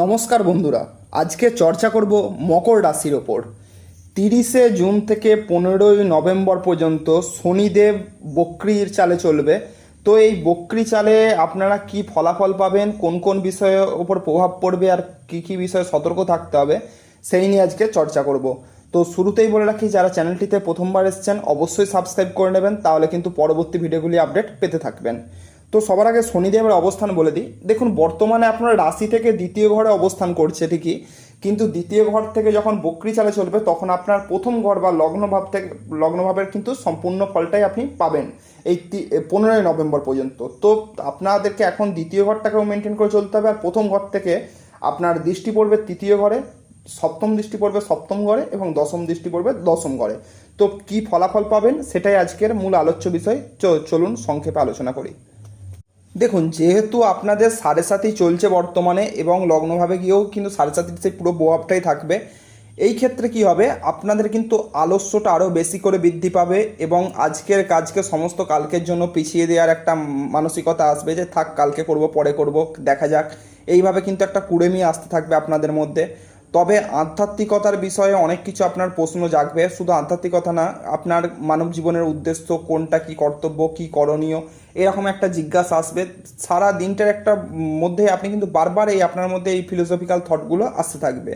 নমস্কার বন্ধুরা, আজকে চর্চা করব মকর রাশির ওপর। তিরিশে জুন থেকে পনেরোই নভেম্বর পর্যন্ত শনিদেব বক্রির চালে চলবে। তো এই বক্রি চালে আপনারা কি ফলাফল পাবেন, কোন কোন বিষয়ের ওপর প্রভাব পড়বে আর কি কি বিষয়ে সতর্ক থাকতে হবে, সেই নিয়ে আজকে চর্চা করব। তো শুরুতেই বলে রাখি, যারা চ্যানেলটিতে প্রথমবার এসছেন, অবশ্যই সাবস্ক্রাইব করে নেবেন, তাহলে কিন্তু পরবর্তী ভিডিওগুলি আপডেট পেতে থাকবেন। তো সবার আগে শনিদেবের অবস্থান বলে দিই। দেখুন, বর্তমানে আপনার রাশি থেকে দ্বিতীয় ঘরে অবস্থান করছে ঠিকই, কিন্তু দ্বিতীয় ঘর থেকে যখন বক্রি চালে চলবে, তখন আপনার প্রথম ঘর বা লগ্নভাব থেকে লগ্নভাবের কিন্তু সম্পূর্ণ ফলটাই আপনি পাবেন এই পনেরোই নভেম্বর পর্যন্ত। তো আপনাদেরকে এখন দ্বিতীয় ঘরটাকেও মেনটেন করে চলতে হবে, আর প্রথম ঘর থেকে আপনার দৃষ্টি পড়বে তৃতীয় ঘরে, সপ্তম দৃষ্টি পড়বে সপ্তম ঘরে এবং দশম দৃষ্টি পড়বে দশম ঘরে। তো কি ফলাফল পাবেন, সেটাই আজকের মূল আলোচ্য বিষয়। চলুন সংক্ষেপে আলোচনা করি। দেখুন, যেহেতু আপনাদের সাড়ে সাতই চলছে বর্তমানে এবং লগ্নভাবে গিয়েও কিন্তু সাড়ে সাতির সেই পুরো প্রভাবটাই থাকবে, এই ক্ষেত্রে কি হবে? আপনাদের কিন্তু আলস্যটা আরও বেশি করে বৃদ্ধি পাবে এবং আজকের কাজকে সমস্ত কালকের জন্য পিছিয়ে দেওয়ার একটা মানসিকতা আসবে যে, থাক, কালকে করব, পরে করব, দেখা যাক। এইভাবে কিন্তু একটা কুড়েমি আসতে থাকবে আপনাদের মধ্যে। তবে আধ্যাত্মিকতার বিষয়ে অনেক কিছু আপনার প্রশ্ন জাগবে। শুধু আধ্যাত্মিকতা না, আপনার মানব জীবনের উদ্দেশ্য কোনটা, কি কর্তব্য, কি করণীয়, এরকম একটা জিজ্ঞাসা আসবে। সারা দিনটার একটা মধ্যে আপনি কিন্তু বারবার এই আপনার মধ্যে এই ফিলোসফিক্যাল থটগুলো আসতে থাকবে।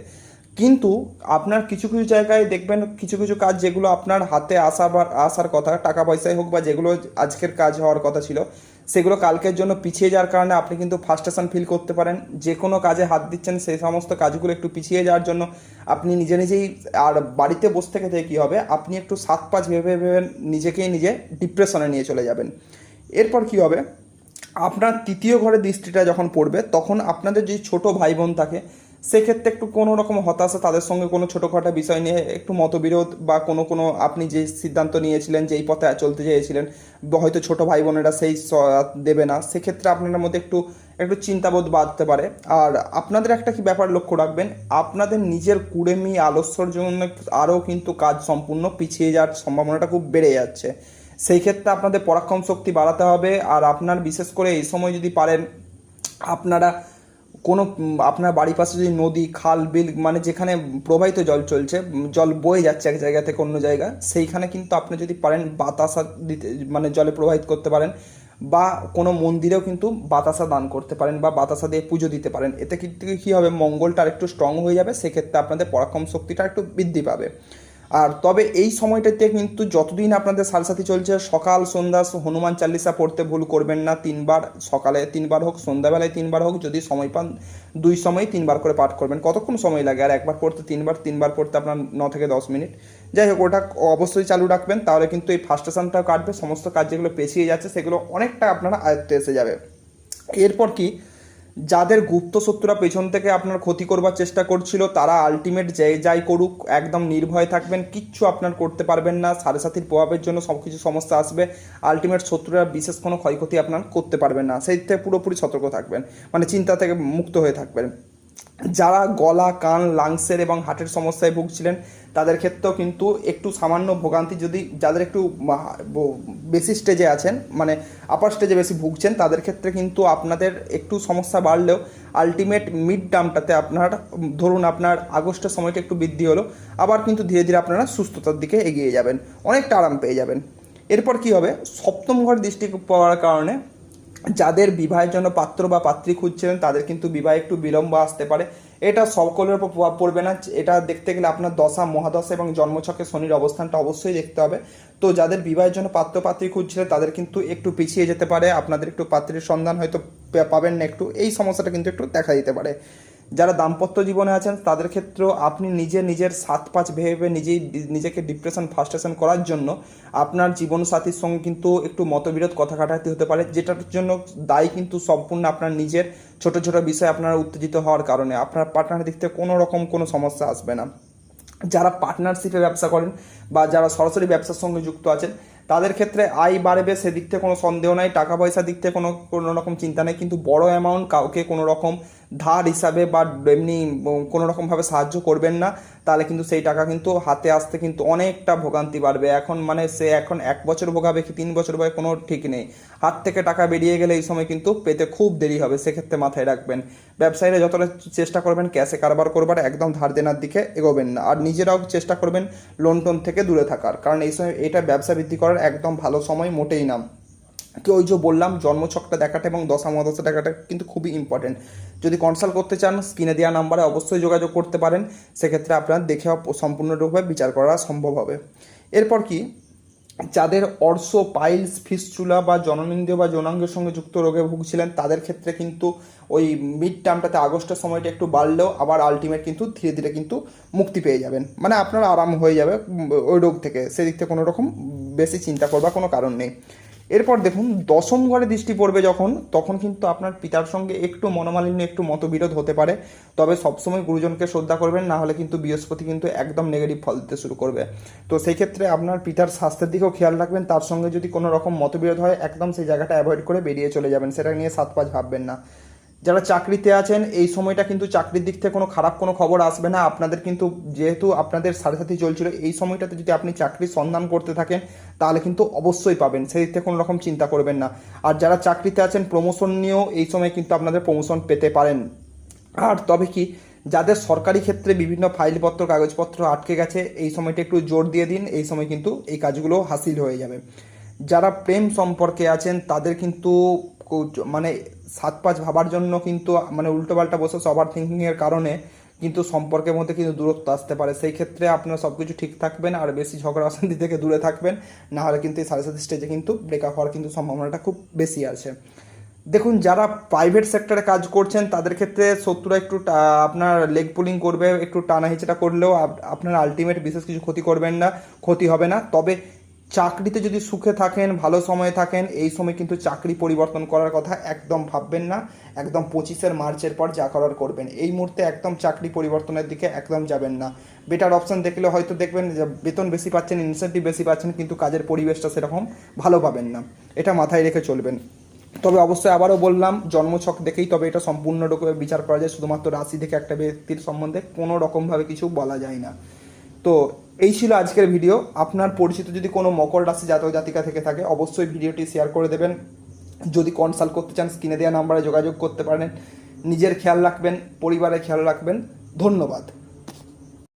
কিন্তু আপনার কিছু কিছু জায়গায় দেখবেন কিছু কিছু কাজ যেগুলো আপনার হাতে আসার আসার কথা, টাকা পয়সায় হোক বা যেগুলো আজকের কাজ হওয়ার কথা ছিল সেগুলো কালকের জন্য পিছিয়ে যাওয়ার কারণে আপনি কিন্তু ফার্স্টেশন ফিল করতে পারেন। যে কোনো কাজে হাত দিচ্ছেন সেই সমস্ত কাজগুলো একটু পিছিয়ে যাওয়ার জন্য আপনি নিজে নিজেই, আর বাড়িতে বসে থেকে থেকে কী হবে? আপনি একটু সাত পাঁচ ভেবে ভেবে নিজেকেই নিজে ডিপ্রেশনে নিয়ে চলে যাবেন। এরপর কি হবে? আপনার তৃতীয় ঘরে দৃষ্টিটা যখন পড়বে, তখন আপনাদের যে ছোট ভাই বোন থাকে সেক্ষেত্রে একটু কোনো রকম হতাশা, তাদের সঙ্গে কোনো ছোটোখাটো বিষয় নিয়ে একটু মতবিরোধ বা কোনো কোনো আপনি যে সিদ্ধান্ত নিয়েছিলেন যেই পথে চলতে চেয়েছিলেন হয়তো ছোট ভাই বোনেরা সেই দেবে না, সেক্ষেত্রে আপনাদের মধ্যে একটু একটু চিন্তাবোধ বাড়তে পারে। আর আপনাদের একটা কি ব্যাপার লক্ষ্য রাখবেন, আপনাদের নিজের কুড়েমি আলস্যর জন্য আরও কিন্তু কাজ সম্পূর্ণ পিছিয়ে যাওয়ার সম্ভাবনাটা খুব বেড়ে যাচ্ছে। সেই ক্ষেত্রে আপনাদের পরাক্রম শক্তি বাড়াতে হবে, আর আপনার বিশেষ করে এই সময় যদি পারেন, আপনারা কোনো, আপনার বাড়ির পাশে যদি নদী, খাল, বিল মানে যেখানে প্রবাহিত জল চলছে, জল বয়ে যাচ্ছে এক জায়গা থেকে অন্য জায়গা, সেইখানে কিন্তু আপনি যদি পারেন বাতাসা দিতে মানে জলে প্রবাহিত করতে পারেন, বা কোনো মন্দিরেও কিন্তু বাতাসা দান করতে পারেন, বা বাতাসা দিয়ে পুজো দিতে পারেন, এতে কিন্তু কী হবে, মঙ্গলটা একটু স্ট্রং হয়ে যাবে, সেক্ষেত্রে আপনাদের পরাক্রম শক্তিটা একটু বৃদ্ধি পাবে। আর তবে এই সময়টাতে কিন্তু যতদিন আপনাদের সারসাথী চলছে, সকাল, সন্ধ্যা, হনুমান চালিসা পড়তে ভুল করবেন না। তিনবার সকালে তিনবার হোক, সন্ধ্যাবেলায় তিনবার হোক, যদি সময় পান, দুই সময় তিনবার করে পাঠ করবেন। কতক্ষণ সময় লাগে? আর একবার পড়তে তিনবার তিনবার পড়তে আপনার ন থেকে দশ মিনিট। যাই হোক, ওটা অবশ্যই চালু রাখবেন, তাহলে কিন্তু এই ফার্স্টেশনটাও কাটবে, সমস্ত কাজ যেগুলো পেছিয়ে যাচ্ছে, সেগুলো অনেকটা আপনারা আয়ত্তে এসে যাবে। এরপর কি? যাদের গুপ্ত শত্রুরা পেছন থেকে আপনার ক্ষতি করবার চেষ্টা করছিল, তারা আলটিমেট যে যাই করুক, একদম নির্ভয় থাকবেন, কিচ্ছু আপনার করতে পারবেন না, সাড়ে সাথীর প্রভাবের জন্য সব কিছু সমস্যা আসবে আলটিমেট শত্রুরা বিশেষ কোনো ক্ষয়ক্ষতি আপনার করতে পারবেন না, সেই থেকে পুরোপুরি সতর্ক থাকবেন মানে চিন্তা থেকে মুক্ত হয়ে থাকবেন। যারা গলা, কান লাংসের এবং হার্টের সমস্যায় ভুগছিলেন, তাদের ক্ষেত্রেও কিন্তু একটু সামান্য ভোগান্তি যদি যাদের একটু বেশি স্টেজে আছেন মানে আপার স্টেজে বেশি ভুগছেন, তাদের ক্ষেত্রে কিন্তু আপনাদের একটু সমস্যা বাড়লেও আলটিমেট মিড টার্মটাতে আপনার, ধরুন আপনার আগস্টের সময়টা একটু বৃদ্ধি হলো, আবার কিন্তু ধীরে ধীরে আপনারা সুস্থতার দিকে এগিয়ে যাবেন, অনেকটা আরাম পেয়ে যাবেন। এরপর কি হবে? সপ্তম ঘর দৃষ্টি পাওয়ার কারণে যাদের বিবাহের জন্য পাত্র বা পাত্রী খুঁজছিলেন, তাদের কিন্তু বিবাহে একটু বিলম্ব আসতে পারে। এটা সকলের উপর প্রভাব পড়বে না। এটা দেখতে গেলে আপনার দশা, মহাদশা এবং জন্মছকে শনির অবস্থানটা অবশ্যই দেখতে হবে। তো যাদের বিবাহের জন্য পাত্র, পাত্রী খুঁজছিলেন, তাদের কিন্তু একটু পিছিয়ে যেতে পারে। আপনাদের একটু পাত্রীর সন্ধান হয়তো পাবেন না একটু। এই সমস্যাটা কিন্তু একটু দেখা দিতে পারে। যারা দাম্পত্য জীবনে আছেন, তাদের ক্ষেত্রেও আপনি নিজে নিজের সাত পাঁচ ভেবে নিজেই নিজেকে ডিপ্রেশন ফার্স্টেশন করার জন্য আপনার জীবনসাথীর সঙ্গে কিন্তু একটু মতবিরোধ কথা কাটাতে হতে পারে, যেটার জন্য দায়ী কিন্তু সম্পূর্ণ আপনার নিজের ছোট ছোট বিষয়ে আপনারা উত্তেজিত হওয়ার কারণে। আপনার পার্টনারের দিক থেকে কোনো রকম কোনো সমস্যা আসবে না। যারা পার্টনারশিপে ব্যবসা করেন বা যারা সরাসরি ব্যবসার সঙ্গে যুক্ত আছেন, তাদের ক্ষেত্রে আয় বাড়বে সেদিক থেকে কোনো সন্দেহ নাই, টাকা পয়সার দিক থেকে কোনো কোনো রকম চিন্তা নেই, কিন্তু বড় অ্যামাউন্ট কাউকে কোনো রকম ধার হিসাবে বা এমনি কোনো রকমভাবে সাহায্য করবেন না, তাহলে কিন্তু সেই টাকা কিন্তু হাতে আসতে কিন্তু অনেকটা ভোগান্তি বাড়বে। এখন মানে সে এখন এক বছর ভোগাবে কি তিন বছর ভোগাবে কোনো ঠিক নেই। হাত থেকে টাকা বেরিয়ে গেলে এই সময় কিন্তু পেতে খুব দেরি হবে, সেক্ষেত্রে মাথায় রাখবেন। ব্যবসায়ীরা যতটা চেষ্টা করবেন ক্যাশে কারবার করবার, একদম ধার দেনার দিকে এগোবেন না। আর নিজেরাও চেষ্টা করবেন লোন টোন থেকে দূরে থাকার, কারণ এই সময় এটা ব্যবসা বৃদ্ধি করার একদম ভালো সময় মোটেই না। কি ওই যে বললাম, জন্মছকটা দেখাটা এবং দশা মহাদশা দেখাটা কিন্তু খুবই ইম্পর্টেন্ট যদি কনসাল্ট করতে চান স্ক্রিনে দেওয়া নাম্বারে অবশ্যই যোগাযোগ করতে পারেন। সেক্ষেত্রে আপনার দেখে সম্পূর্ণরূপে বিচার করা সম্ভব হবে। এরপর কি? যাদের অর্শ, পাইলস, ফিসচুলা বা জননেন্দ্রিয় বা যৌনাঙ্গের সঙ্গে যুক্ত রোগে ভুগছিলেন, তাদের ক্ষেত্রে কিন্তু ওই মিড টার্মটাতে আগস্টের সময়টা একটু বাড়লেও আবার আলটিমেট কিন্তু ধীরে ধীরে কিন্তু মুক্তি পেয়ে যাবেন। মানে আপনার আরাম হয়ে যাবে ওই রোগ থেকে। সেদিক থেকে কোনো রকম বেশি চিন্তা করবার কোনো কারণ নেই। এরপর দেখুন, দশম ঘরে দৃষ্টি পড়বে যখন, তখন কিন্তু আপনার পিতার সঙ্গে একটু মনোমালিন্য, একটু মতবিরোধ হতে পারে। তবে সবসময় গুরুজনকে শ্রদ্ধা করবেন, না হলে কিন্তু বৃহস্পতি কিন্তু একদম নেগেটিভ ফল দিতে শুরু করবে। তো সেই ক্ষেত্রে আপনার পিতার স্বাস্থ্যের দিকেও খেয়াল রাখবেন, তার সঙ্গে যদি কোনো রকম মতবিরোধ হয়, একদম সেই জায়গাটা অ্যাভয়েড করে বেরিয়ে চলে যাবেন। সেটা নিয়ে সাত পাঁচ ভাববেন না। যারা চাকরিতে আছেন, এই সময়টা কিন্তু চাকরির দিক থেকে কোনো খারাপ কোনো খবর আসবে না। আপনাদের কিন্তু যেহেতু আপনাদের সাথে সাথে চলছিল, এই সময়টাতে যদি আপনি চাকরির সন্ধান করতে থাকেন, তাহলে কিন্তু অবশ্যই পাবেন। সেই দিক থেকে কোনো রকম চিন্তা করবেন না। আর যারা চাকরিতে আছেন প্রমোশন নিয়েও এই সময় কিন্তু আপনাদের প্রমোশন পেতে পারেন। আর তবে কি, যাদের সরকারি ক্ষেত্রে বিভিন্ন ফাইলপত্র, কাগজপত্র আটকে গেছে, এই সময়টা একটু জোর দিয়ে দিন, এই সময় কিন্তু এই কাজগুলো হাসিল হয়ে যাবে। যারা প্রেম সম্পর্কে আছেন, তাদের কিন্তু মানে সাত পাঁচ ভাবার জন্য কিন্তু মানে উল্টো উল্টোপাল্টা বসে ওভার থিঙ্কিংয়ের কারণে কিন্তু সম্পর্কের মধ্যে কিন্তু দূরত্ব আসতে পারে। সেই ক্ষেত্রে আপনারা সব কিছু ঠিক থাকবেন আর বেশি ঝগড়া অশান্তি থেকে দূরে থাকবেন না হলে কিন্তু এই সাড়ে সাত স্টেজে কিন্তু ব্রেকআপ হওয়ার কিন্তু সম্ভাবনাটা খুব বেশি আছে। দেখুন, যারা প্রাইভেট সেক্টরে কাজ করছেন, তাদের ক্ষেত্রে শত্রুরা একটু আপনার লেগ পুলিং করবে, একটু টানা হিচড়া করলেও আপনার আলটিমেট বিশেষ কিছু ক্ষতি করবেন না, ক্ষতি হবে না। তবে চাকরিতে যদি সুখে থাকেন, ভালো সময়ে থাকেন, এই সময় কিন্তু চাকরি পরিবর্তন করার কথা একদম ভাববেন না। একদম পঁচিশের মার্চের পর যা করার করবেন। এই মুহূর্তে একদম চাকরি পরিবর্তনের দিকে একদম যাবেন না। বেটার অপশন দেখলে হয়তো দেখবেন যে বেতন বেশি পাচ্ছেন ইনসেন্টিভ বেশি পাচ্ছেন, কিন্তু কাজের পরিবেশটা সেরকম ভালো পাবেন না। এটা মাথায় রেখে চলবেন। তবে অবশ্যই আবারও বললাম, জন্মছক দেখেই তবে এটা সম্পূর্ণরূপে বিচার করা যায়। শুধুমাত্র রাশি দেখে একটা ব্যক্তির সম্বন্ধে কোনো রকমভাবে কিছু বলা যায় না। তো এই ছিল আজকের ভিডিও আপনার পরিচিত যদি কোনো মকর রাশি জাতক জাতিকা থেকে থাকে, অবশ্যই ভিডিওটি শেয়ার করে দেবেন। যদি কনসাল্ট করতে চান, স্ক্রিনে দেওয়া নাম্বারে যোগাযোগ করতে পারেন। নিজের খেয়াল রাখবেন, পরিবারের খেয়াল রাখবেন। ধন্যবাদ।